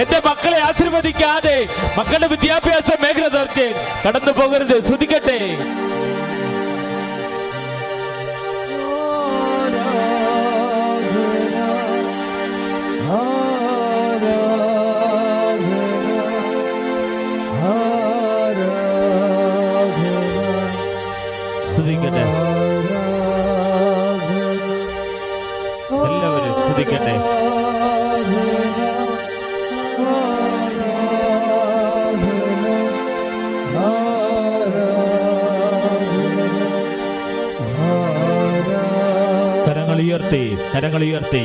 എന്റെ മക്കളെ ആശീർവദിക്കാതെ മക്കളുടെ വിദ്യാഭ്യാസ മേഖല തീർത്ത് കടന്നു പോകരുത് ശ്രദ്ധിക്കട്ടെ. കരങ്ങൾ ഉയർത്തി.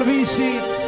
Alvisin.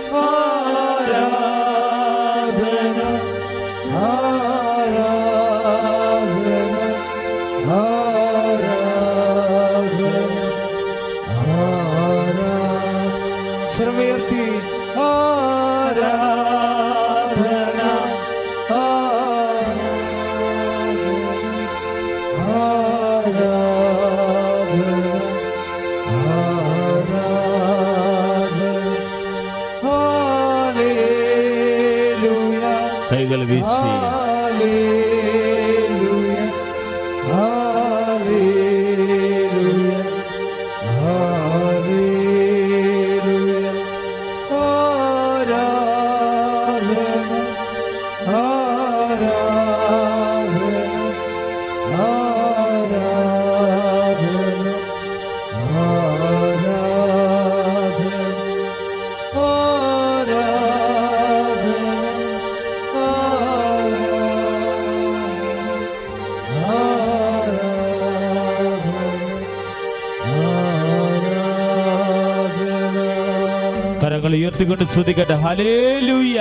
കരങ്ങൾ ഉയർത്തിക്കൊണ്ട് ഹലേ ലൂയ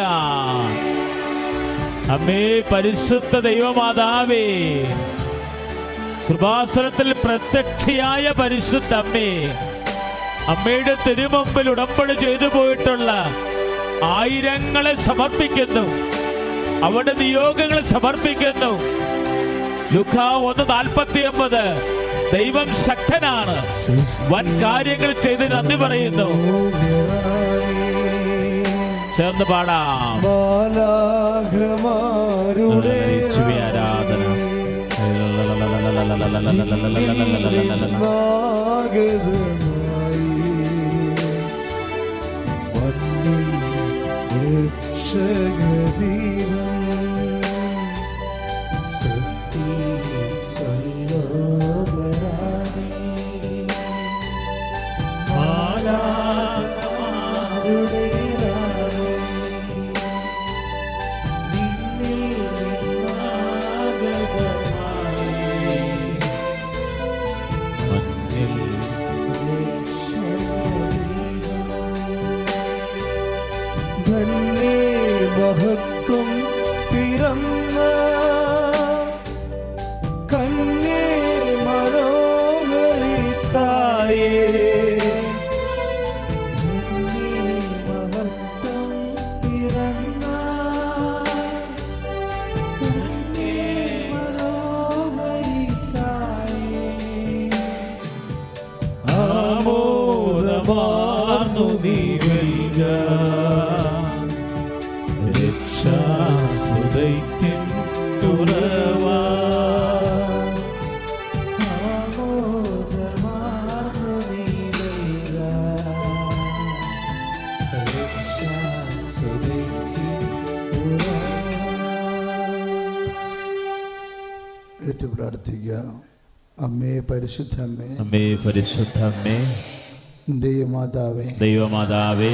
അമ്മേ പരിശുദ്ധ ദൈവമാതാവേ. കൃപാസനത്തിൽ പ്രത്യക്ഷയായ പരിശുദ്ധ അമ്മേ അമ്മയുടെ തിരുമുമ്പിൽ ഉടമ്പടി ചെയ്തു പോയിട്ടുള്ള ആയിരങ്ങളെ സമർപ്പിക്കുന്നു. അവിടെ നിയോഗങ്ങളെ സമർപ്പിക്കുന്നു. ലുഖ ഒന്ന് നാൽപ്പത്തി ഒമ്പത് ദൈവം ശക്തനാണ്. വൻ കാര്യങ്ങൾ ചെയ്ത് നന്ദി പറയുന്നു. ചേർന്ന് പാടാം. ആരാധന. മണ്ണിൽ അമ്മേ പരിശുദ്ധ അമ്മേ പരിശുദ്ധമേ ദൈവമാതാവേ. ദൈവമാതാവേ.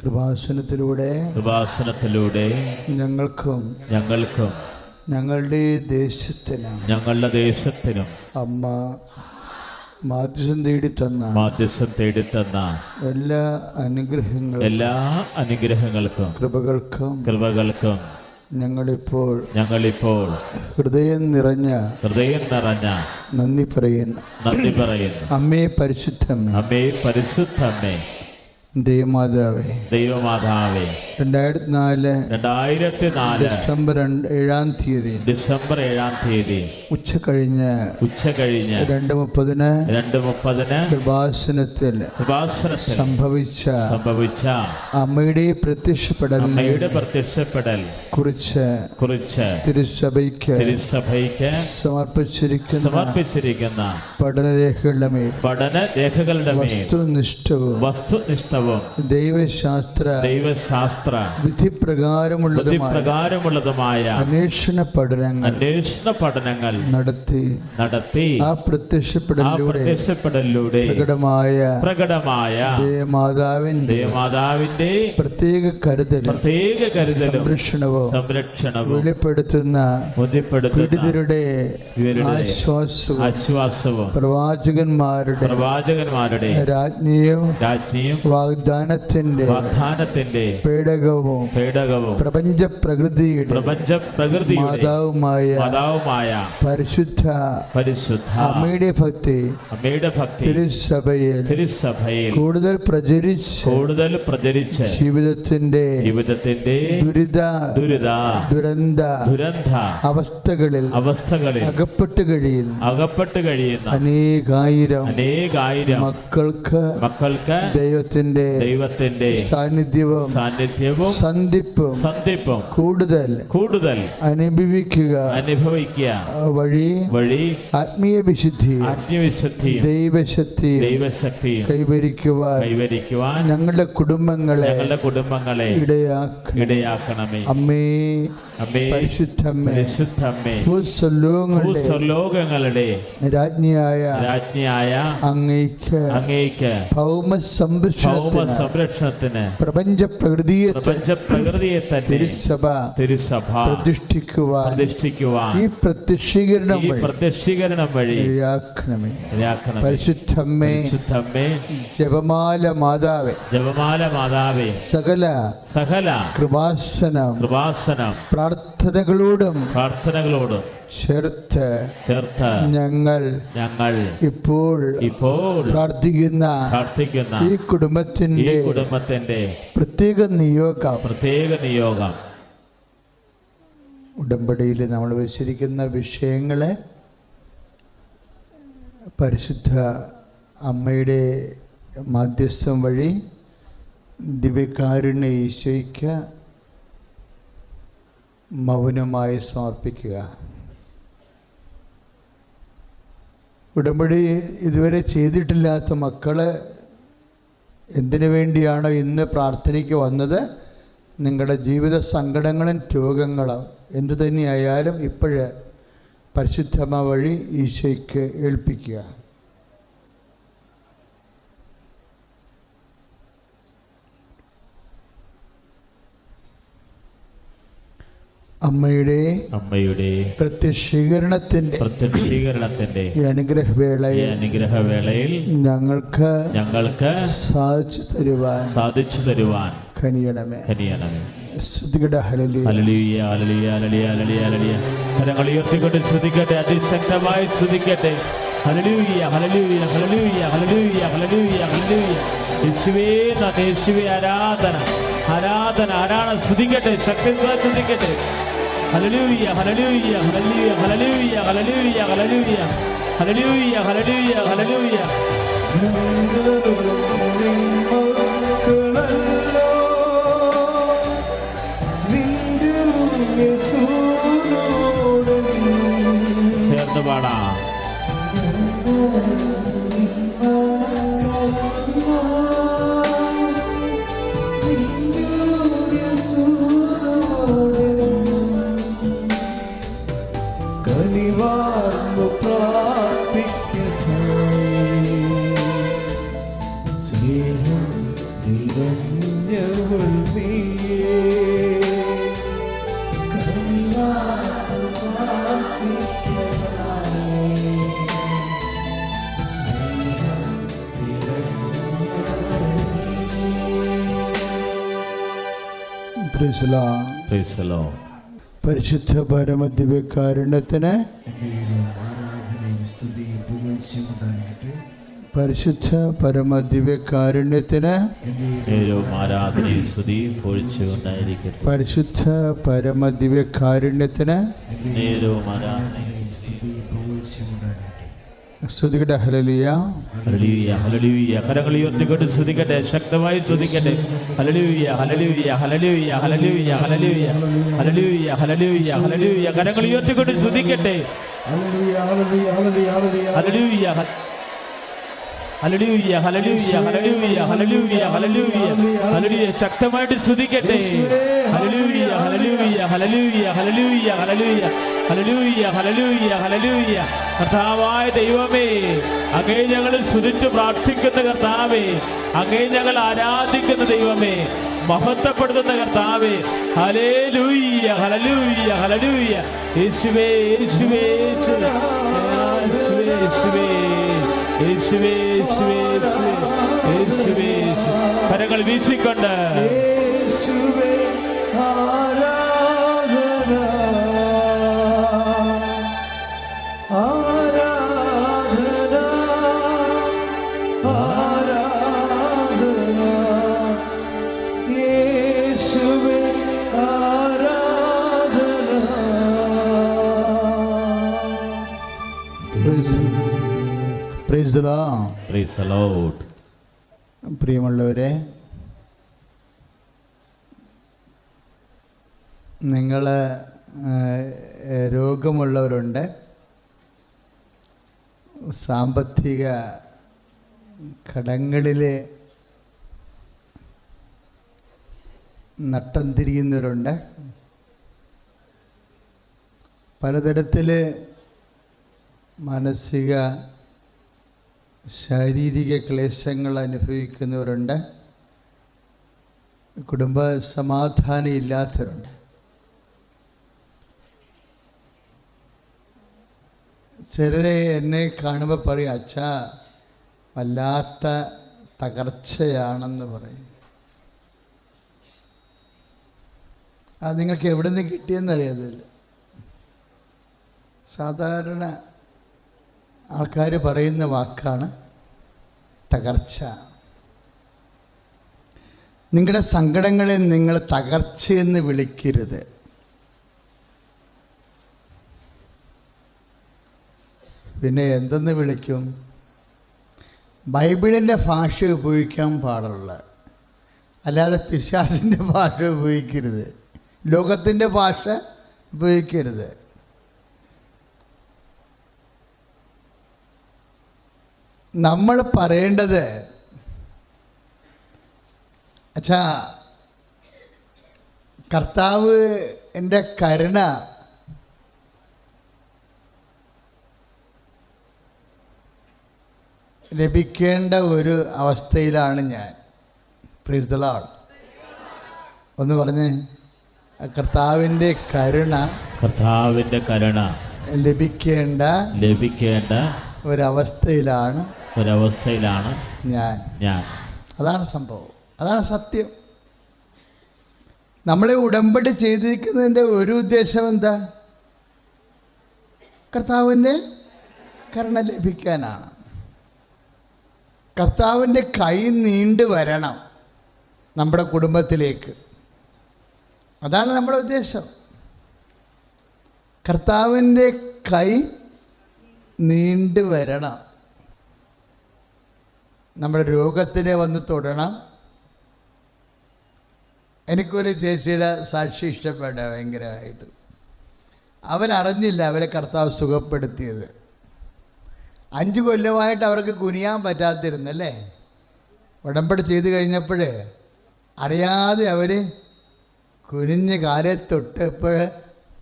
കൃപാസനത്തിലൂടെ കൃപാസനത്തിലൂടെ ഞങ്ങൾക്കും ഞങ്ങൾക്കും ഞങ്ങളുടെ ദേശത്തിനും ഞങ്ങളുടെ ദേശത്തിനും അമ്മ മാധ്യസം തേടി തന്ന മാധ്യസം തേടി തന്ന എല്ലാ അനുഗ്രഹങ്ങളും എല്ലാ അനുഗ്രഹങ്ങൾക്കും കൃപകൾക്കും കൃപകൾക്കും ഞങ്ങളിപ്പോൾ ഞങ്ങളിപ്പോൾ ഹൃദയം നിറഞ്ഞ ഹൃദയം നിറഞ്ഞ നന്ദി പറയുന്നു. നന്ദി പറയുന്നു. അമ്മേ പരിശുദ്ധമ്മേ അമ്മേ പരിശുദ്ധ അമ്മേ. ദൈവമാതാവേ ദൈവമാതാവേ രണ്ടായിരത്തി നാല് രണ്ടായിരത്തി നാല് ഡിസംബർ ഏഴാം തീയതി ഡിസംബർ ഏഴാം തീയതി ഉച്ച കഴിഞ്ഞ് ഉച്ച കഴിഞ്ഞ് രണ്ട് മുപ്പതിന് രണ്ട് മുപ്പതിന് കൃപാസനത്തിൽ കൃപാസനത്തിൽ സംഭവിച്ച സംഭവിച്ച അമ്മയുടെ പ്രത്യക്ഷപ്പെടൽ അമ്മയുടെ പ്രത്യക്ഷപ്പെടൽ കുറിച്ച് കുറിച്ച് തിരുസഭയ്ക്ക് തിരുസഭയ്ക്ക് സമർപ്പിച്ചിരിക്കുന്ന സമർപ്പിച്ചിരിക്കുന്ന പഠനരേഖകളുടെ മേൽ പഠനരേഖകളുടെ വസ്തുനിഷ്ഠവും മേൽ വസ്തുനിഷ്ഠവും ദൈവശാസ്ത്ര ദൈവശാസ്ത്ര. ദൈവശാസ്ത്ര വിധിപ്രകാരമുള്ളതുമായ ബുദ്ധിപ്രകാരമുള്ളതുമായ അന്വേഷണ പഠനങ്ങൾ അന്വേഷണ പഠനങ്ങൾ നടത്തി. നടത്തി. ആ പ്രത്യക്ഷപ്പെടലൂടെ പ്രത്യക്ഷപ്പെടലിലൂടെ പ്രത്യക്ഷപ്പെടലിലൂടെ പ്രകടമായ പ്രകടമായ ദേവമാതാവിന്റെ ദേവമാതാവിന്റെ പ്രത്യേക കരുതൽ പ്രത്യേക കരുതൽ സംരക്ഷണവും സംരക്ഷണവും വെളിപ്പെടുത്തുന്ന പീഡിതരുടെ ആശ്വാസവും ആശ്വാസവും പ്രവാചകന്മാരുടെ പ്രവാചകന്മാരുടെ രാജ്ഞിയും രാജ്ഞിയും വാഗ്ദാനത്തിന്റെ വാഗ്ദാനത്തിന്റെ പേടകവും പേടകവും പ്രപഞ്ച പ്രകൃതിയുടെ പ്രപഞ്ച പ്രകൃതി മാതാവുമായ മാതാവുമായ പരിശുദ്ധ പരിശുദ്ധ അമ്മയുടെ ഭക്തി അമ്മയുടെ ഭക്തി തിരുസഭയിൽ തിരുസഭയിൽ കൂടുതൽ പ്രചരിച്ച് കൂടുതൽ പ്രചരിച്ച് ജീവിതത്തിന്റെ ജീവിതത്തിന്റെ ദുരിത ദുരിത ദുരന്ത ദുരന്ത അവസ്ഥകളിൽ അവസ്ഥകളിൽ അകപ്പെട്ട് കഴിയുന്ന. അകപ്പെട്ട് കഴിയുന്ന. അനേകായിരം അനേകായിരം മക്കൾക്ക് മക്കൾക്ക് ദൈവത്തിന്റെ ദൈവത്തിന്റെ ദൈവത്തിന്റെ സാന്നിധ്യവും സാന്നിധ്യവും സന്ധിപ്പും സന്ധിപ്പും കൂടുതൽ കൂടുതൽ അനുഭവിക്കുക അനുഭവിക്കുക വഴി വഴി ആത്മീയ വിശുദ്ധി ആത്മീയവിശുദ്ധി ദൈവശക്തി ദൈവശക്തി കൈവരിക്കുവാൻ കൈവരിക്കുവാൻ ഞങ്ങളുടെ കുടുംബങ്ങളെ ഞങ്ങളുടെ കുടുംബങ്ങളെ ഇടയാക്കണം ഇടയാക്കണമേ. അമ്മേ ലോകങ്ങളുടെ രാജ്ഞിയായ രാജ്ഞിയായ അങ്ങേക്ക് അങ്ങേക്ക് ഭൗമ ഭൗമ സംരക്ഷണത്തിന് പ്രപഞ്ച പ്രകൃതിയെ പ്രപഞ്ച പ്രകൃതിയെ തന്നെ തിരുസഭ തിരുസഭ പ്രതിഷ്ഠിക്കുവാൻ പ്രതിഷ്ഠിക്കുവാൻ ഈ പ്രത്യക്ഷീകരണം ഈ പ്രത്യക്ഷീകരണം വഴി. പരിശുദ്ധമ്മേ പരിശുദ്ധമ്മേ ജപമാല മാതാവേ ജപമാല മാതാവേ സകല സകല കൃപാസനം കൃപാസനം പ്രാർത്ഥനകളോടും പ്രാർത്ഥനകളോടും ചേർത്ത് ചേർത്ത് ഞങ്ങൾ ഞങ്ങൾ ഇപ്പോൾ ഇപ്പോൾ പ്രാർത്ഥിക്കുന്ന പ്രാർത്ഥിക്കുന്ന ഈ ഈ കുടുംബത്തിന്റെ കുടുംബത്തിന്റെ പ്രത്യേക നിയോഗം. പ്രത്യേക നിയോഗം. ഉടമ്പടിയിൽ നമ്മൾ വിശ്വസിക്കുന്ന വിഷയങ്ങളെ പരിശുദ്ധ അമ്മയുടെ മാധ്യസ്ഥം വഴി ദിവ്യകാരുണ്യ ഈശോയ്ക്ക് മൗനമായി സമർപ്പിക്കുക. ഉടമ്പടി ഇതുവരെ ചെയ്തിട്ടില്ലാത്ത മക്കൾ എന്തിനു വേണ്ടിയാണോ ഇന്ന് പ്രാർത്ഥനയ്ക്ക് വന്നത്? നിങ്ങളുടെ ജീവിത സങ്കടങ്ങളും രോഗങ്ങളും എന്തു തന്നെയായാലും ഇപ്പോഴ് പരിശുദ്ധമ വഴി ഈശോയ്ക്ക് ഏൽപ്പിക്കുക. അമ്മയുടെ അമ്മയുടെ പ്രത്യക്ഷീകരണത്തിന്റെ പ്രത്യക്ഷീകരണത്തിന്റെ അനുഗ്രഹവേളയിൽ അനുഗ്രഹവേളയിൽ ഞങ്ങൾക്ക് ഞങ്ങൾക്ക് സാധിച്ചു തരുവാൻ സാധിച്ചു തരുവാൻ കനിയണമേ. കനിയണമേ. കരങ്ങൾ ഉയർത്തിക്കൊണ്ട് സ്തുതിക്കട്ടെ അതിശക്തമായി ശ്രദ്ധിക്കട്ടെ. ഹല്ലേലൂയ, ഹല്ലേലൂയ, ഹല്ലേലൂയ, ഹല്ലേലൂയ, ഹല്ലേലൂയ, ഹല്ലേലൂയ. യേശുവേ നന്ദി, യേശുവേ ആരാധന. ആരാധന ആരാണ് സ്തുതിക്കട്ടെ ശക്തി സ്തുതിക്കട്ടെ ഹലലൂയ്യ ഹല്ലേലൂയ, ഹല്ലേലൂയ, ഹല്ലേലൂയ, ഹല്ലേലൂയ, ഹല്ലേലൂയ. ഹല്ലേലൂയ, ഹല്ലേലൂയ, ഹല്ലേലൂയ. പരിശുദ്ധ പരമദിവ്യകാരുണ്യത്തിന് പരിശുദ്ധ പരമദിവ്യകാരുണ്യത്തിന് പരിശുദ്ധ പരമദിവ്യകാരുണ്യത്തിന് സ്തുതിയുടെ ഹലലിയ ഹലലിയ ഹല്ലേലൂയ കരങ്ങൾ ഉയർത്തിക്കൊണ്ട് ശ്രദ്ധിക്കട്ടെ ശക്തമായി ശ്രദ്ധിക്കട്ടെ ഹല്ലേലൂയ ഹല്ലേലൂയ ഹല്ലേലൂയ ഹല്ലേലൂയ ഹല്ലേലൂയ ഹല്ലേലൂയ ഹല്ലേലൂയ ഹല്ലേലൂയ കരങ്ങൾ ഉയർത്തിക്കൊണ്ട് ശ്രദ്ധിക്കട്ടെ ഹല്ലേലൂയ ഹല്ലേലൂയ ഹല്ലേലൂയ ഹല്ലേലൂയ ഹല്ലേലൂയ ഹല്ലേലൂയ ഹല്ലേലൂയ ശക്തമായിട്ട് സ്തുതിക്കട്ടെ ഹല്ലേലൂയ ഹല്ലേലൂയ ഹല്ലേലൂയ ഹല്ലേലൂയ ഹല്ലേലൂയ ഹല്ലേലൂയ ഹല്ലേലൂയ ഹല്ലേലൂയ കർത്താവായ ദൈവമേ അങ്ങേ ഞങ്ങൾ സ്തുതിച്ച് പ്രാർത്ഥിക്കുന്ന കർത്താവേ അങ്ങേ ഞങ്ങൾ ആരാധിക്കുന്ന ദൈവമേ മഹത്വപ്പെടുത്തുന്ന കർത്താവേ ഹലേ ലൂയ്യ ഹലലൂയ്യ ഹലലൂയ്യ യേശുവേ യേശുവേ യേശുവേ യേശുവേ യേശുവേ യേശുവേ കരങ്ങൾ വീശിക്കൊണ്ട്. യേശുവേ ആരാധന പ്രിയമുള്ളവരെ നിങ്ങൾ രോഗമുള്ളവരുണ്ട്. സാമ്പത്തിക കടങ്ങളിൽ നട്ടം തിരിയുന്നവരുണ്ട്. പലതരത്തിൽ മാനസിക ശാരീരിക ക്ലേശങ്ങൾ അനുഭവിക്കുന്നവരുണ്ട്. കുടുംബ സമാധാനം ഇല്ലാത്തവരുണ്ട്. ചിലരെ എന്നെ കാണുമ്പോൾ പറയും അച്ഛ വല്ലാത്ത തകർച്ചയാണെന്ന് പറയും. അത് നിങ്ങൾക്ക് എവിടെ നിന്ന് കിട്ടിയെന്നറിയാതില്ല. സാധാരണ ആൾക്കാർ പറയുന്ന വാക്കാണ് തകർച്ച. നിങ്ങളുടെ സങ്കടങ്ങളെ നിങ്ങൾ തകർച്ചയെന്ന് വിളിക്കരുത്. പിന്നെ എന്തെന്ന് വിളിക്കും? ബൈബിളിന്റെ ഭാഷ ഉപയോഗിക്കാൻ പാടുള്ള. അല്ലാതെ പിശാസിന്റെ ഭാഷ ഉപയോഗിക്കരുത്. ലോകത്തിന്റെ ഭാഷ ഉപയോഗിക്കരുത്. നമ്മൾ പറയേണ്ടത് അച്ഛാ കർത്താവ് എന്റെ കരുണ ലഭിക്കേണ്ട ഒരു അവസ്ഥയിലാണ് ഞാൻ. പ്രീസ്തളാൾ ഒന്ന് പറഞ്ഞേ കർത്താവിന്റെ കരുണ കർത്താവിന്റെ കരുണ ലഭിക്കേണ്ട ലഭിക്കേണ്ട ഒരവസ്ഥയിലാണ് ഒരവസ്ഥയിലാണ് ഞാൻ. ഞാൻ. അതാണ് സംഭവം. അതാണ് സത്യം. നമ്മളെ ഉടമ്പടി ചെയ്തിരിക്കുന്നതിന്റെ ഒരു ഉദ്ദേശം എന്താ? കർത്താവിന്റെ കരുണ ലഭിക്കാനാണ്. കർത്താവിന്റെ കൈ നീണ്ടു വരണം നമ്മുടെ കുടുംബത്തിലേക്ക്. അതാണ് നമ്മുടെ ഉദ്ദേശം. കർത്താവിന്റെ കൈ നീണ്ടു വരണം. നമ്മുടെ രോഗത്തിനെ വന്ന് തൊടണം. എനിക്കൊരു ചേച്ചിയുടെ സാക്ഷി ഇഷ്ടപ്പെട്ട ഭയങ്കരമായിട്ട്. അവരറിഞ്ഞില്ല അവരെ കർത്താവ് സുഖപ്പെടുത്തിയത്. അഞ്ച് കൊല്ലമായിട്ട് അവർക്ക് കുനിയാൻ പറ്റാത്തിരുന്നല്ലേ ഉടമ്പടി ചെയ്ത് കഴിഞ്ഞപ്പോഴേ അറിയാതെ അവർ കുനിഞ്ഞ് കാലെ തൊട്ടപ്പോൾ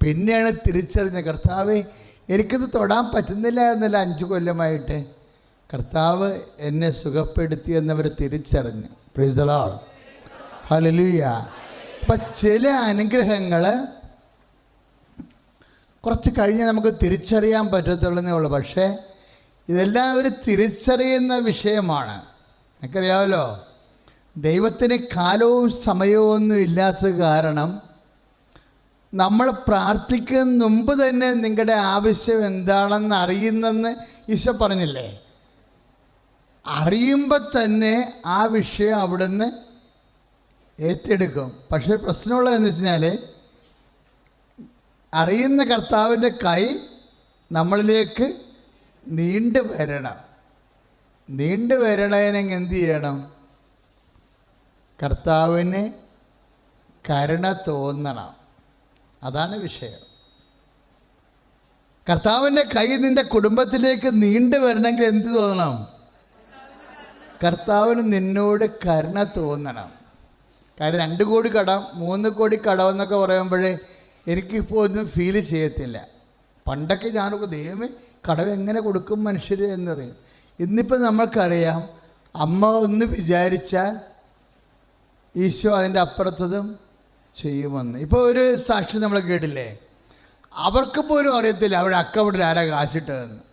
പിന്നെയാണ് തിരിച്ചറിഞ്ഞ കർത്താവ് എനിക്കിത് തൊടാൻ പറ്റുന്നില്ല എന്നല്ല അഞ്ച് കൊല്ലമായിട്ട്. കർത്താവ് എന്നെ സുഖപ്പെടുത്തി എന്നവർ തിരിച്ചറിഞ്ഞു. പ്രീസളാൾ ഹലലുയ അപ്പം ചില അനുഗ്രഹങ്ങൾ കുറച്ച് കഴിഞ്ഞ് നമുക്ക് തിരിച്ചറിയാൻ പറ്റത്തുള്ളതേ ഉള്ളൂ. പക്ഷേ ഇതെല്ലാം ഒരു തിരിച്ചറിയുന്ന വിഷയമാണ്. എനിക്കറിയാമല്ലോ ദൈവത്തിന് കാലവും സമയവും ഒന്നും ഇല്ലാത്തത് കാരണം നമ്മൾ പ്രാർത്ഥിക്കുന്ന മുമ്പ് തന്നെ നിങ്ങളുടെ ആവശ്യം എന്താണെന്ന് അറിയുന്നെന്ന് ഈശോ പറഞ്ഞില്ലേ? അറിയുമ്പോൾ തന്നെ ആ വിഷയം അവിടുന്ന് ഏറ്റെടുക്കും. പക്ഷേ പ്രശ്നമുള്ളതെന്ന് വെച്ചാൽ അറിയുന്ന കർത്താവിന്റെ കൈ നമ്മളിലേക്ക് നീണ്ടു വരണം. നീണ്ടു വരണതിനെങ്കിൽ എന്ത് ചെയ്യണം? കർത്താവിന് കരുണ തോന്നണം. അതാണ് വിഷയം. കർത്താവിന്റെ കൈ നിന്റെ കുടുംബത്തിലേക്ക് നീണ്ടു വരണമെങ്കിൽ എന്ത് തോന്നണം? കർത്താവിന് നിന്നോട് കരുണ തോന്നണം. കാര്യം രണ്ട് കോടി കടം മൂന്ന് കോടി കടം എന്നൊക്കെ പറയുമ്പോഴേ എനിക്കിപ്പോൾ ഒന്നും ഫീൽ ചെയ്യത്തില്ല. പണ്ടൊക്കെ ഞാനൊക്കെ ദൈവമേ കടം എങ്ങനെ കൊടുക്കും മനുഷ്യർ എന്നറിയും ഇന്നിപ്പോൾ നമ്മൾക്കറിയാം അമ്മ ഒന്ന് വിചാരിച്ചാൽ ഈശോ അതിന്റെ അപ്പുറത്തതും ചെയ്യുമെന്ന്. ഇപ്പോൾ ഒരു സാക്ഷി നമ്മൾ കേട്ടില്ലേ? അവർക്ക് പോലും അറിയത്തില്ല അവിടെ അക്കൗണ്ടിൽ ആരാ കാശിട്ടതെന്ന്.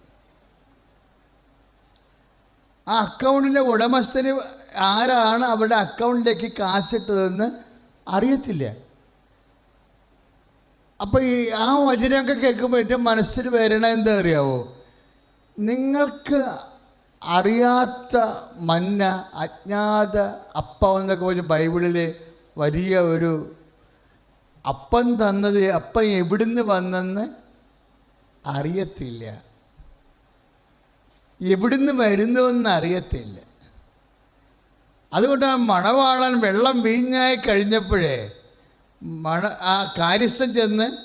ആ അക്കൗണ്ടിന്റെ ഉടമസ്ഥന് ആരാണ് അവരുടെ അക്കൗണ്ടിലേക്ക് കാശിട്ടതെന്ന് അറിയത്തില്ല. അപ്പോൾ ഈ ആ വചനമൊക്കെ കേൾക്കുമ്പോൾ എന്റെ മനസ്സിൽ വരണ എന്താ അറിയാവോ നിങ്ങൾക്ക് അറിയാത്ത മന്ന അജ്ഞാത അപ്പം എന്നൊക്കെ പറഞ്ഞ് ബൈബിളിലെ വലിയ ഒരു അപ്പം തന്നത് അപ്പം എവിടുന്ന് വന്നെന്ന് അറിയത്തില്ല. എവിടുന്ന് വരുന്നുവെന്ന് അറിയത്തില്ല. അതുകൊണ്ടാണ് മണവാളൻ വെള്ളം വീഞ്ഞായി കഴിഞ്ഞപ്പോഴേ മണ ആ കാര്യസ്ഥൻ ചെന്ന്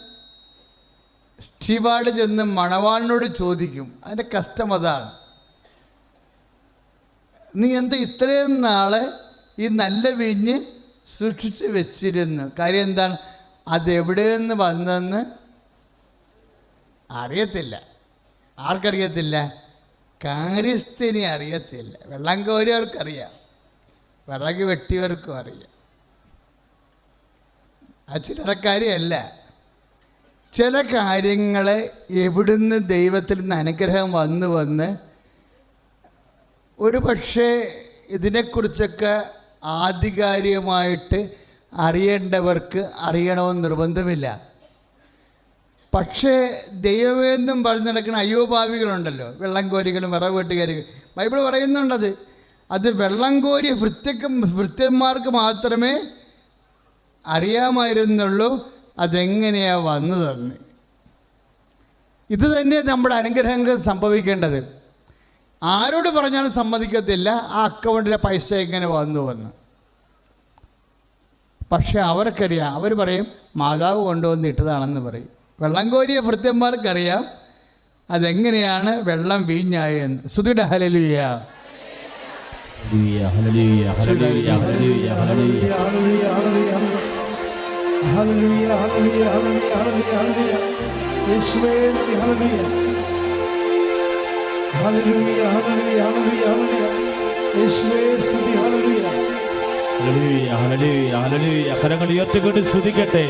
സ്റ്റീവാർഡ് ചെന്ന് മണവാളിനോട് ചോദിക്കും. അതിന്റെ കഷ്ടം അതാണ്. നീ എന്താ ഇത്രയും നാളെ ഈ നല്ല വീഞ്ഞ് സൂക്ഷിച്ച് വെച്ചിരുന്നു. കാര്യം എന്താണ്? അതെവിടെ നിന്ന് വന്നെന്ന് അറിയത്തില്ല. ആർക്കറിയത്തില്ല? കാര്യസ്ഥിനി അറിയത്തില്ല. വെള്ളം കോരിയവർക്കറിയാം. വിറക് വെട്ടിയവർക്കും അറിയാം. ആ ചില്ലറക്കാരിയല്ല ചില കാര്യങ്ങളെ എവിടുന്ന് ദൈവത്തിൽ നിന്ന് അനുഗ്രഹം വന്നു വന്ന് ഒരു പക്ഷേ ഇതിനെക്കുറിച്ചൊക്കെ ആധികാരികമായിട്ട് അറിയേണ്ടവർക്ക് അറിയണമെന്ന് നിർബന്ധമില്ല. പക്ഷേ ദൈവമെന്നും പറഞ്ഞു നടക്കുന്ന അയ്യോഭാവികളുണ്ടല്ലോ വെള്ളം കോരികളും വിറവ് വെട്ടുകാരികൾ. ബൈബിൾ പറയുന്നുണ്ടത് അത് വെള്ളം കോരിയ ഭൃത്യക്ക് ഭൃത്യന്മാർക്ക് മാത്രമേ അറിയാമായിരുന്നുള്ളൂ അതെങ്ങനെയാണ് വന്നതെന്ന്. ഇത് തന്നെ നമ്മുടെ അനുഗ്രഹങ്ങൾ സംഭവിക്കേണ്ടത്. ആരോട് പറഞ്ഞാലും സമ്മതിക്കത്തില്ല ആ അക്കൗണ്ടിലെ പൈസ എങ്ങനെ വന്നു വന്ന് പക്ഷെ അവർക്കറിയാം അവർ പറയും മാതാവ് കൊണ്ടുവന്ന് ഇട്ടതാണെന്ന് പറയും. വെള്ളം കോരിയ ഭൃത്യന്മാർക്കറിയാം അതെങ്ങനെയാണ് വെള്ളം വീഞ്ഞായെന്ന്. സുധിയുടെ ഹലലുയ യേശുവേ സ്തുതി ഹല്ലേലൂയ. കരങ്ങൾ ഉയർത്തിക്കൊണ്ട് സ്തുതിക്കട്ടെ.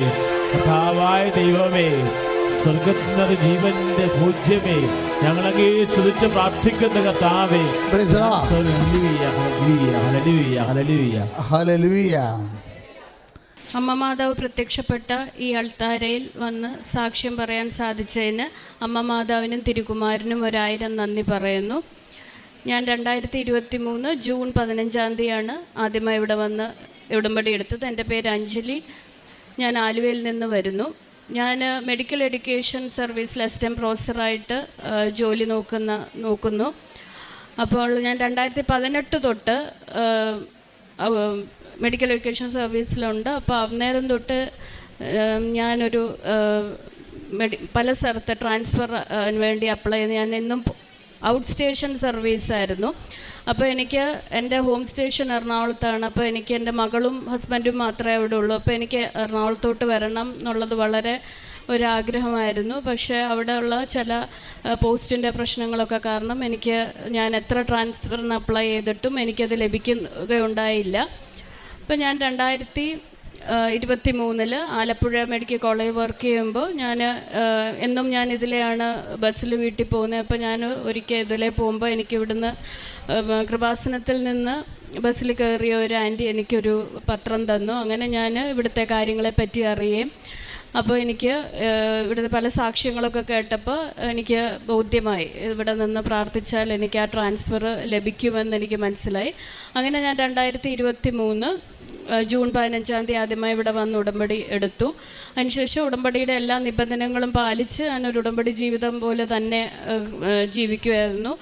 കർത്താവായ ദൈവമേ സ്വർഗത്തിനൊരു ജീവന്റെ പൂജ്യമേ ഞങ്ങളങ്ങേ സ്തുതിച്ച് പ്രാർത്ഥിക്കുന്ന കർത്താവേ. അമ്മ മാതാവ് പ്രത്യക്ഷപ്പെട്ട ഈ അൾത്താരയിൽ വന്ന് സാക്ഷ്യം പറയാൻ സാധിച്ചതിന് അമ്മ മാതാവിനും തിരുകുമാരനും ഒരായിരം നന്ദി പറയുന്നു. ഞാൻ രണ്ടായിരത്തി ഇരുപത്തി മൂന്ന് ജൂൺ പതിനഞ്ചാം തീയതിയാണ് ആദ്യമായി ഇവിടെ വന്ന് ഉടമ്പടി എടുത്തത്. എന്റെ പേര് അഞ്ജലി. ഞാൻ ആലുവയിൽ നിന്ന് വരുന്നു. ഞാൻ മെഡിക്കൽ എഡ്യൂക്കേഷൻ സർവീസിൽ അസിസ്റ്റന്റ് പ്രൊഫസറായിട്ട് ജോലി നോക്കുന്ന നോക്കുന്നു. അപ്പോൾ ഞാൻ രണ്ടായിരത്തി പതിനെട്ട് തൊട്ട് മെഡിക്കൽ എഡ്യൂക്കേഷൻ സർവീസിലുണ്ട്. അപ്പോൾ അന്നേരം തൊട്ട് ഞാനൊരു മെഡി പല സ്ഥലത്ത് ട്രാൻസ്ഫർ വേണ്ടി അപ്ലൈ ചെയ്ത്. ഞാൻ എന്നും ഔട്ട് സ്റ്റേഷൻ സർവീസ് ആയിരുന്നു. അപ്പോൾ എനിക്ക് എന്റെ ഹോം സ്റ്റേഷൻ എറണാകുളത്താണ്. അപ്പോൾ എനിക്ക് എന്റെ മകളും ഹസ്ബൻഡും മാത്രമേ അവിടെ ഉള്ളൂ. അപ്പോൾ എനിക്ക് എറണാകുളത്തോട്ട് വരണം എന്നുള്ളത് വളരെ ഒരാഗ്രഹമായിരുന്നു. പക്ഷേ അവിടെയുള്ള ചില പോസ്റ്റിന്റെ പ്രശ്നങ്ങളൊക്കെ കാരണം എനിക്ക് ഞാൻ എത്ര ട്രാൻസ്ഫറിന് അപ്ലൈ ചെയ്തിട്ടും എനിക്കത് ലഭിക്കുകയുണ്ടായില്ല. അപ്പോൾ ഞാൻ രണ്ടായിരത്തി ഇരുപത്തി മൂന്നിൽ ആലപ്പുഴ മെഡിക്കൽ കോളേജ് വർക്ക് ചെയ്യുമ്പോൾ ഞാൻ എന്നും ഞാൻ ഇതിലെയാണ് ബസ്സിൽ വീട്ടിൽ പോകുന്നത്. അപ്പോൾ ഞാൻ ഒരിക്കൽ ഇതിലെ പോകുമ്പോൾ എനിക്ക് ഇവിടുന്ന് കൃപാസനത്തിൽ നിന്ന് ബസ്സിൽ കയറിയ ഒരു ആന്റി എനിക്കൊരു പത്രം തന്നു. അങ്ങനെ ഞാൻ ഇവിടുത്തെ കാര്യങ്ങളെപ്പറ്റി അറിയുകയും അപ്പോൾ എനിക്ക് ഇവിടുത്തെ പല സാക്ഷ്യങ്ങളൊക്കെ കേട്ടപ്പോൾ എനിക്ക് ബോധ്യമായി. ഇവിടെ നിന്ന് പ്രാർത്ഥിച്ചാൽ എനിക്ക് ആ ട്രാൻസ്ഫർ ലഭിക്കുമെന്ന് എനിക്ക് മനസ്സിലായി. അങ്ങനെ ഞാൻ രണ്ടായിരത്തി ഇരുപത്തി മൂന്ന് ജൂൺ പതിനഞ്ചാം തീയതി ആദ്യമായി ഇവിടെ വന്ന് ഉടമ്പടി എടുത്തു. അതിനുശേഷം ഉടമ്പടിയുടെ എല്ലാ നിബന്ധനകളും പാലിച്ച് ഞാനൊരു ഉടമ്പടി ജീവിതം പോലെ തന്നെ ജീവിക്കുമായിരുന്നു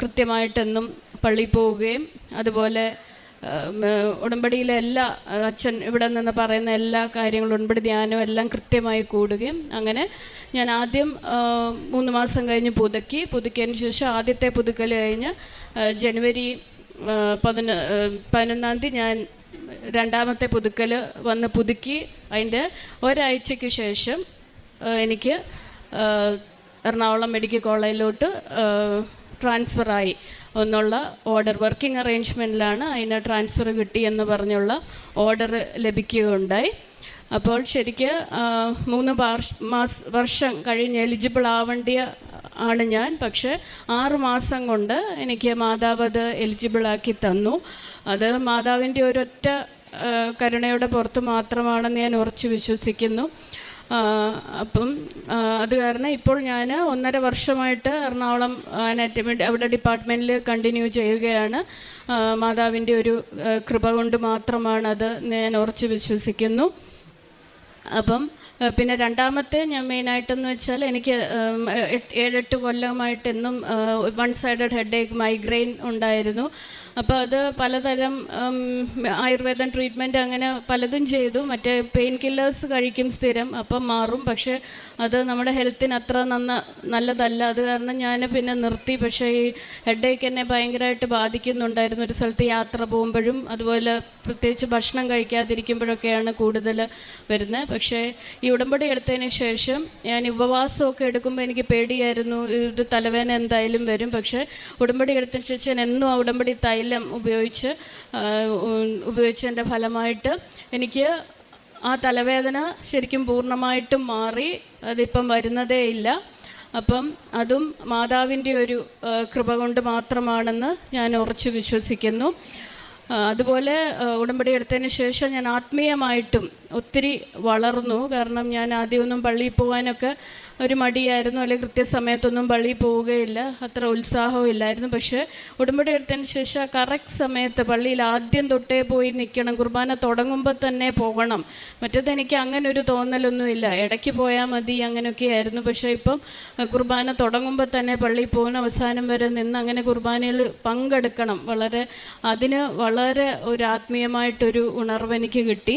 കൃത്യമായിട്ടെന്നും പള്ളിയിൽ പോവുകയും അതുപോലെ ഉടമ്പടിയിലെ എല്ലാ അച്ഛൻ ഇവിടെ നിന്ന് പറയുന്ന എല്ലാ കാര്യങ്ങളും ഉടമ്പടി ധ്യാനവും എല്ലാം കൃത്യമായി കൂടുകയും അങ്ങനെ ഞാൻ ആദ്യം മൂന്ന് മാസം കഴിഞ്ഞ് പുതുക്കി. പുതുക്കിയതിന് ശേഷം ആദ്യത്തെ പുതുക്കൽ കഴിഞ്ഞ് ജനുവരി പതിന പതിനൊന്നാം തീയതി ഞാൻ രണ്ടാമത്തെ പുതുക്കൽ വന്ന് പുതുക്കി അതിന്റെ ഒരാഴ്ചയ്ക്ക് ശേഷം എനിക്ക് എറണാകുളം മെഡിക്കൽ കോളേജിലോട്ട് ട്രാൻസ്ഫറായി എന്നുള്ള ഓർഡർ വർക്കിംഗ് അറേഞ്ച്മെന്റിലാണ് അതിന് ട്രാൻസ്ഫർ കിട്ടിയെന്ന് പറഞ്ഞുള്ള ഓർഡർ ലഭിക്കുകയുണ്ടായി. അപ്പോൾ ശരിക്ക് മൂന്ന് മാസ വർഷം കഴിഞ്ഞ് എലിജിബിൾ ആവേണ്ടിയ ആണ് ഞാൻ. പക്ഷേ ആറ് മാസം കൊണ്ട് എനിക്ക് മാതാവ് അത് എലിജിബിളാക്കി തന്നു. അത് മാതാവിന്റെ ഒരൊറ്റ കരുണയുടെ പുറത്ത് മാത്രമാണെന്ന് ഞാൻ ഉറച്ചു വിശ്വസിക്കുന്നു. അപ്പം അത് കാരണം ഇപ്പോൾ ഞാൻ ഒന്നര വർഷമായിട്ട് എറണാകുളം അനാറ്റമി അവിടെ ഡിപ്പാർട്ട്മെന്റിൽ കണ്ടിന്യൂ ചെയ്യുകയാണ്. മാതാവിന്റെ ഒരു കൃപ കൊണ്ട് മാത്രമാണ് അത് ഞാൻ ഉറച്ചു വിശ്വസിക്കുന്നു. അപ്പം പിന്നെ രണ്ടാമത്തെ ഞാൻ മെയിനായിട്ടെന്ന് വെച്ചാൽ എനിക്ക് ഏഴെട്ട് കൊല്ലമായിട്ട് എന്നും one sided head ache migraine ഉണ്ടായിരുന്നു. അപ്പോൾ അത് പലതരം ആയുർവേദ ട്രീറ്റ്മെന്റ് അങ്ങനെ പലതും ചെയ്തു. മറ്റേ പെയിൻ കില്ലേഴ്സ് കഴിക്കും സ്ഥിരം അപ്പം മാറും. പക്ഷേ അത് നമ്മുടെ ഹെൽത്തിന് അത്ര നന്ന നല്ലതല്ല. അത് കാരണം ഞാൻ പിന്നെ നിർത്തി. പക്ഷേ ഈ ഹെഡ് ഏക്ക് എന്നെ ഭയങ്കരമായിട്ട് ബാധിക്കുന്നുണ്ടായിരുന്നു. ഒരു സ്ഥലത്ത് യാത്ര പോകുമ്പോഴും അതുപോലെ പ്രത്യേകിച്ച് ഭക്ഷണം കഴിക്കാതിരിക്കുമ്പോഴൊക്കെയാണ് കൂടുതൽ വരുന്നത്. പക്ഷേ ഈ ഉടമ്പടി എടുത്തതിന് ശേഷം ഞാൻ ഉപവാസമൊക്കെ എടുക്കുമ്പോൾ എനിക്ക് പേടിയായിരുന്നു. ഇത് തലവേദന എന്തായാലും വരും. പക്ഷേ ഉടമ്പടി എടുത്തതിന് ശേഷം എന്നും ആ ഉടമ്പടി തൈലം ഉപയോഗിച്ച് ആ, ഉപയോഗിച്ചതിന്റെ ഫലമായിട്ട് എനിക്ക് ആ തലവേദന ശരിക്കും പൂർണമായിട്ടും മാറി. അതിപ്പം വരുന്നതേ ഇല്ല. അപ്പം അതും മാതാവിന്റെ ഒരു കൃപ കൊണ്ട് മാത്രമാണെന്ന് ഞാൻ ഉറച്ചു വിശ്വസിക്കുന്നു. അതുപോലെ ഉടമ്പടി എടുത്തതിന് ശേഷം ഞാൻ ആത്മീയമായിട്ടും ഒത്തിരി വളർന്നു. കാരണം ഞാൻ ആദ്യമൊന്നും പള്ളിയിൽ പോകാനൊക്കെ ഒരു മടിയായിരുന്നു അല്ലെങ്കിൽ കൃത്യസമയത്തൊന്നും പള്ളി പോവുകയില്ല അത്ര ഉത്സാഹവും ഇല്ലായിരുന്നു. പക്ഷേ ഉടമ്പടി എടുത്തതിന് ശേഷം കറക്റ്റ് സമയത്ത് പള്ളിയിൽ ആദ്യം തൊട്ടേ പോയി നിൽക്കണം കുർബാന തുടങ്ങുമ്പോൾ തന്നെ പോകണം. മറ്റേത് എനിക്ക് അങ്ങനെ ഒരു തോന്നലൊന്നുമില്ല ഇടയ്ക്ക് പോയാൽ മതി അങ്ങനെയൊക്കെ ആയിരുന്നു. പക്ഷേ ഇപ്പം കുർബാന തുടങ്ങുമ്പോൾ തന്നെ പള്ളിയിൽ പോകുന്ന അവസാനം വരെ നിന്ന് അങ്ങനെ കുർബാനയിൽ പങ്കെടുക്കണം. വളരെ അതിന് വളരെ ഒരു ആത്മീയമായിട്ടൊരു ഉണർവ് എനിക്ക് കിട്ടി.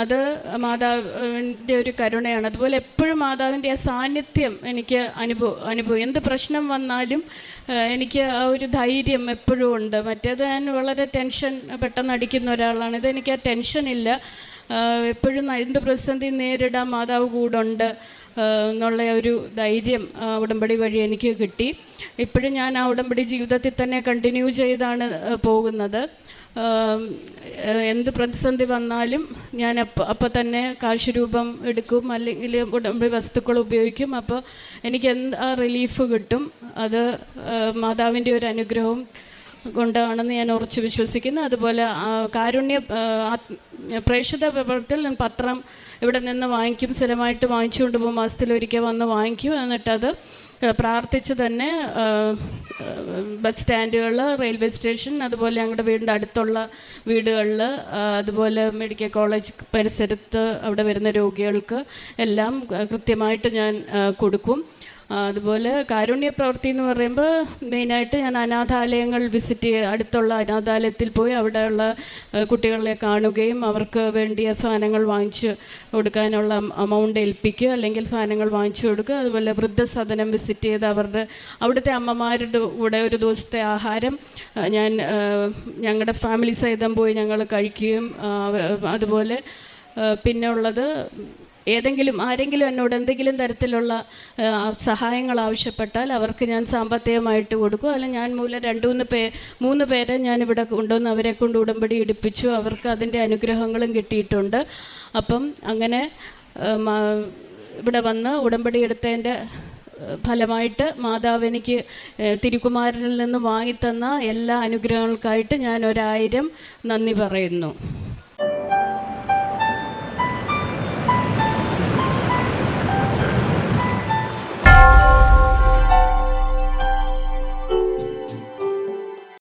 അത് മാതാവിന്റെ ഒരു കരുണയാണ്. അതുപോലെ എപ്പോഴും മാതാവിന്റെ ആ സാന്നിധ്യം എനിക്ക് അനുഭവം അനുഭവം എന്ത് പ്രശ്നം വന്നാലും എനിക്ക് ആ ഒരു ധൈര്യം എപ്പോഴും ഉണ്ട്. മറ്റേത് ഞാൻ വളരെ ടെൻഷൻ പെട്ടെന്ന് അടിക്കുന്ന ഒരാളാണ്. ഇത് എനിക്ക് ആ ഇല്ല. എപ്പോഴും എന്ത് പ്രതിസന്ധി നേരിടാൻ മാതാവ് കൂടുണ്ട് എന്നുള്ള ഒരു ധൈര്യം ഉടമ്പടി വഴി എനിക്ക് കിട്ടി. ഇപ്പോഴും ഞാൻ ആ ഉടമ്പടി ജീവിതത്തിൽ തന്നെ കണ്ടിന്യൂ ചെയ്താണ് പോകുന്നത്. എന്ത് പ്രതിസന്ധി വന്നാലും ഞാൻ അപ്പം അപ്പം തന്നെ കാശ് രൂപം എടുക്കും അല്ലെങ്കിൽ ഉടമ്പടി വസ്തുക്കൾ ഉപയോഗിക്കും. അപ്പോൾ എനിക്ക് എന്താ റിലീഫ് കിട്ടും. അത് മാതാവിന്റെ ഒരു അനുഗ്രഹവും കൊണ്ടാണെന്ന് ഞാൻ ഉറച്ചു വിശ്വസിക്കുന്നു. അതുപോലെ കാരുണ്യ ആ, പ്രേക്ഷിത പ്രവർത്തനത്തിൽ ഞാൻ പത്രം ഇവിടെ നിന്ന് വാങ്ങിക്കും. സ്ഥിരമായിട്ട് വാങ്ങിച്ചുകൊണ്ട് പോകും. മാസത്തിലൊരിക്കൽ വന്ന് വാങ്ങിക്കും. എന്നിട്ടത് പ്രാർത്ഥിച്ച് തന്നെ ബസ് സ്റ്റാൻഡുകൾ റെയിൽവേ സ്റ്റേഷൻ അതുപോലെ ഞങ്ങളുടെ വീടിന്റെ അടുത്തുള്ള വീടുകളിൽ അതുപോലെ മെഡിക്കൽ കോളേജ് പരിസരത്ത് അവിടെ വരുന്ന രോഗികൾക്ക് എല്ലാം കൃത്യമായിട്ട് ഞാൻ കൊടുക്കും. അതുപോലെ കാരുണ്യ പ്രവൃത്തി എന്ന് പറയുമ്പോൾ മെയിനായിട്ട് ഞാൻ അനാഥാലയങ്ങൾ വിസിറ്റ് ചെയ്യുക അടുത്തുള്ള അനാഥാലയത്തിൽ പോയി അവിടെയുള്ള കുട്ടികളെ കാണുകയും അവർക്ക് വേണ്ടിയ സാധനങ്ങൾ വാങ്ങിച്ച് കൊടുക്കാനുള്ള അമൗണ്ട് ഏൽപ്പിക്കുക അല്ലെങ്കിൽ സാധനങ്ങൾ വാങ്ങിച്ചു കൊടുക്കുക. അതുപോലെ വൃദ്ധസദനം വിസിറ്റ് ചെയ്ത് അവരുടെ അവിടുത്തെ അമ്മമാരുടെ കൂടെ ഒരു ദിവസത്തെ ആഹാരം ഞാൻ ഞങ്ങളുടെ ഫാമിലി സഹിതം പോയി ഞങ്ങൾ കഴിക്കുകയും അതുപോലെ പിന്നെ ഉള്ളത് ഏതെങ്കിലും ആരെങ്കിലും എന്നോട് എന്തെങ്കിലും തരത്തിലുള്ള സഹായങ്ങൾ ആവശ്യപ്പെട്ടാൽ അവർക്ക് ഞാൻ സാമ്പത്തികമായിട്ട് കൊടുക്കും. അല്ലെ ഞാൻ മൂലം രണ്ട് മൂന്ന് പേ മൂന്ന് പേരെ ഞാൻ ഇവിടെ കൊണ്ടുവന്ന് അവരെ കൊണ്ട് ഉടമ്പടി ഇടിപ്പിച്ചു. അവർക്ക് അതിന്റെ അനുഗ്രഹങ്ങളും കിട്ടിയിട്ടുണ്ട്. അപ്പം അങ്ങനെ ഇവിടെ വന്ന് ഉടമ്പടി എടുത്തതിന്റെ ഫലമായിട്ട് മാതാവ് എനിക്ക് തിരുക്കുമാരനിൽ നിന്ന് വാങ്ങിത്തന്ന എല്ലാ അനുഗ്രഹങ്ങൾക്കായിട്ട് ഞാൻ ഒരായിരം നന്ദി പറയുന്നു.